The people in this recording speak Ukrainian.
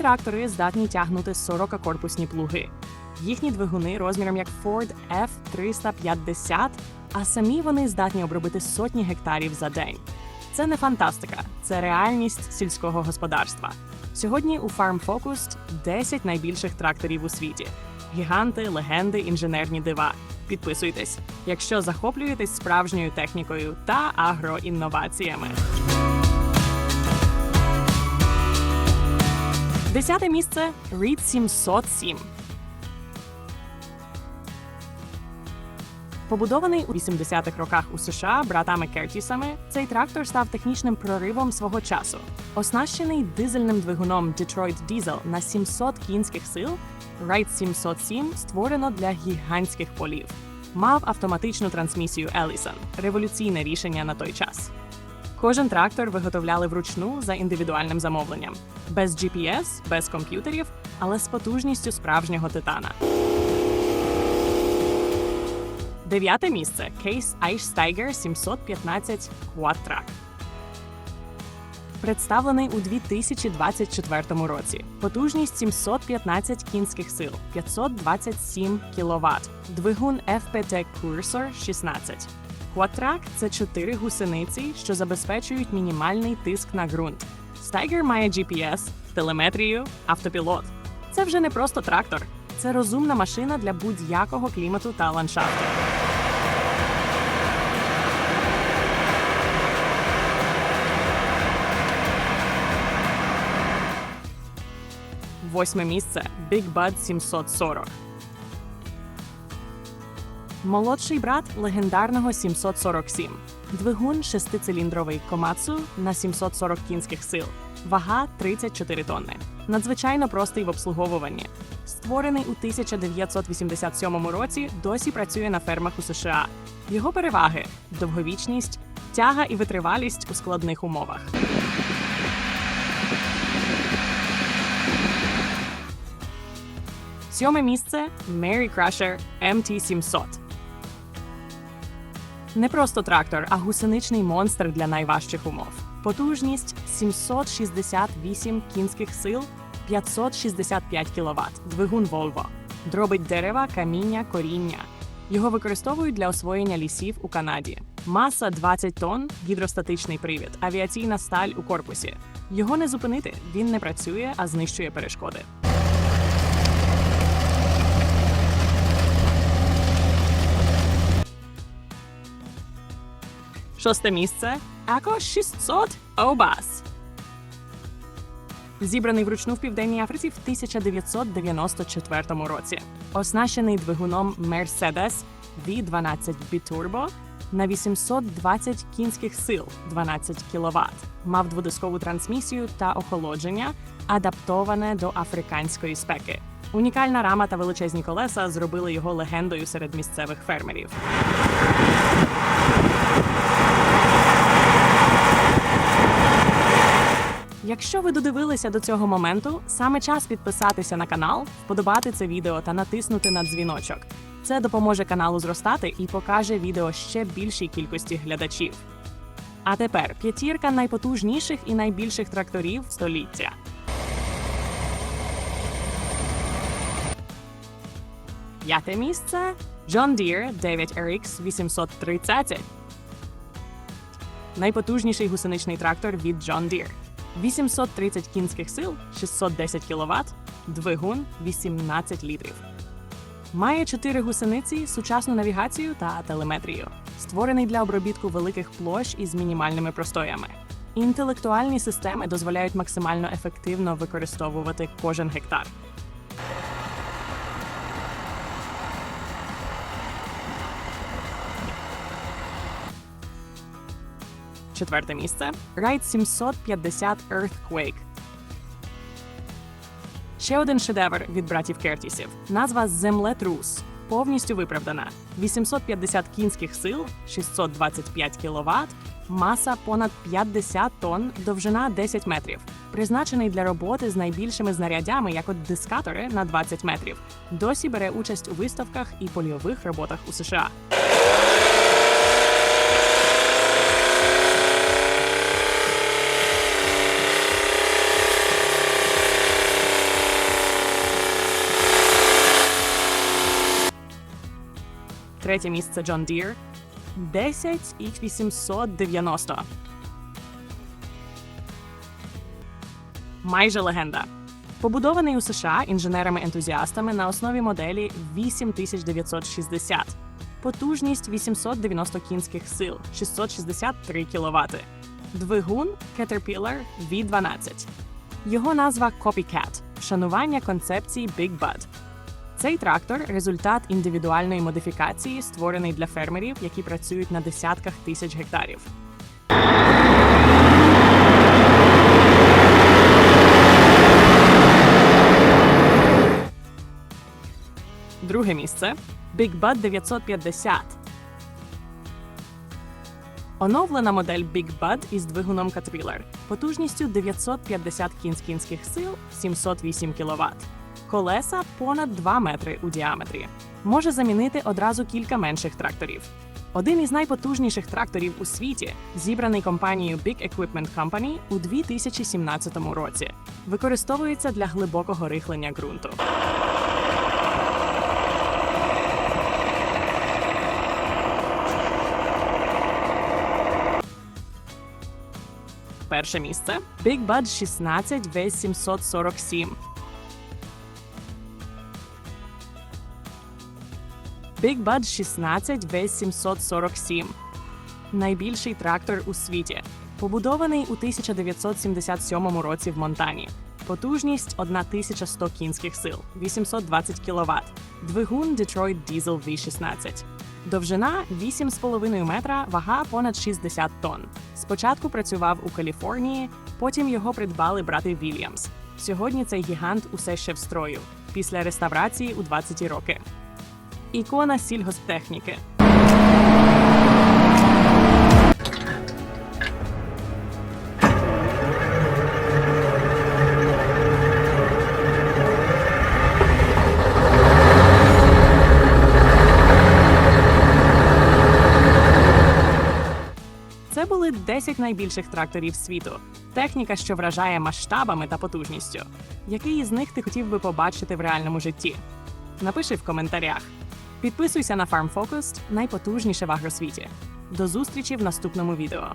трактори здатні тягнути 40-корпусні плуги. Їхні двигуни розміром як Ford F350, а самі вони здатні обробити сотні гектарів за день. Це не фантастика, це реальність сільського господарства. Сьогодні у Farm Focused 10 найбільших тракторів у світі. Гіганти, легенди, інженерні дива. Підписуйтесь, якщо захоплюєтесь справжньою технікою та агроінноваціями. Десяте місце Reed 707. Побудований у 80-х роках у США братами Кертісами, цей трактор став технічним проривом свого часу. Оснащений дизельним двигуном Detroit Diesel на 700 кінських сил, Wright 707 створено для гігантських полів. Мав автоматичну трансмісію Ellison – революційне рішення на той час. Кожен трактор виготовляли вручну за індивідуальним замовленням, без GPS, без комп'ютерів, але з потужністю справжнього титана. Дев'яте місце Case Eichsteiger 715 Quad-Track. Представлений у 2024 році. Потужність 715 кінських сил, 527 кВт. Двигун FPT Cursor 16. Quad-Track – це чотири гусениці, що забезпечують мінімальний тиск на ґрунт. Steiger має GPS, телеметрію, автопілот. Це вже не просто трактор, це розумна машина для будь-якого клімату та ландшафту. Восьме місце Big Bud 740. Молодший брат легендарного 747. Двигун шестициліндровий Komatsu на 740 кінських сил. Вага 34 тонни. Надзвичайно простий в обслуговуванні. Створений у 1987 році, досі працює на фермах у США. Його переваги довговічність, тяга і витривалість у складних умовах. Сьоме місце Mary Crusher MT700. Не просто трактор, а гусеничний монстр для найважчих умов. Потужність 768 кінських сил, 565 кВт. Двигун Volvo. Дробить дерева, каміння, коріння. Його використовують для освоєння лісів у Канаді. Маса 20 тонн, гідростатичний привід, авіаційна сталь у корпусі. Його не зупинити, він не працює, а знищує перешкоди. Шосте місце Еко 600 Обас. Зібраний вручну в Південній Африці в 1994 році. Оснащений двигуном Mercedes V12 Biturbo на 820 кінських сил 12 кВт. Мав дводискову трансмісію та охолодження, адаптоване до африканської спеки. Унікальна рама та величезні колеса зробили його легендою серед місцевих фермерів. Якщо ви додивилися до цього моменту, саме час підписатися на канал, вподобати це відео та натиснути на дзвіночок. Це допоможе каналу зростати і покаже відео ще більшій кількості глядачів. А тепер п'ятірка найпотужніших і найбільших тракторів століття. П'яте місце John Deere 9RX 830. Найпотужніший гусеничний трактор від John Deere. 830 кінських сил, 610 кВт, двигун 18 літрів. Має чотири гусениці, сучасну навігацію та телеметрію, створений для обробітку великих площ із мінімальними простоями. Інтелектуальні системи дозволяють максимально ефективно використовувати кожен гектар. Четверте місце Ride 750 Earthquake. Ще один шедевр від братів Кертісів. Назва Землетрус. Повністю виправдана. 850 кінських сил, 625 кВт, маса понад 50 тонн, довжина 10 метрів. Призначений для роботи з найбільшими знарядями, як от дискатори на 20 метрів. Досі бере участь у виставках і польових роботах у США. Третє місце John Deere 10890. Майже легенда. Побудований у США інженерами-ентузіастами на основі моделі 8960. Потужність 890 кінських сил, 663 кВт. Двигун Caterpillar V12. Його назва Copycat – вшанування концепції Big Bud. Цей трактор результат індивідуальної модифікації, створений для фермерів, які працюють на десятках тисяч гектарів. Друге місце Big Bud 950. Оновлена модель Big Bud із двигуном Caterpillar потужністю 950 кінських сил, 708 кВт. Колеса понад 2 метри у діаметрі. Може замінити одразу кілька менших тракторів. Один із найпотужніших тракторів у світі, зібраний компанією Big Equipment Company у 2017 році, використовується для глибокого рихлення ґрунту. Перше місце Big Bud 16 V747. Big Bud 16 V747. Найбільший трактор у світі. Побудований у 1977 році в Монтані. Потужність 1100 кінських сил, 820 кВт. Двигун Detroit Diesel V16. Довжина 8,5 метра, вага понад 60 тонн. Спочатку працював у Каліфорнії, потім його придбали брати Вільямс. Сьогодні цей гігант усе ще в строю, після реставрації у 20-ті роки. Ікона сільгосптехніки. Це були 10 найбільших тракторів світу. Техніка, що вражає масштабами та потужністю. Який із них ти хотів би побачити в реальному житті? Напиши в коментарях. Підписуйся на Farm Focused, найпотужніше в агросвіті. До зустрічі в наступному відео.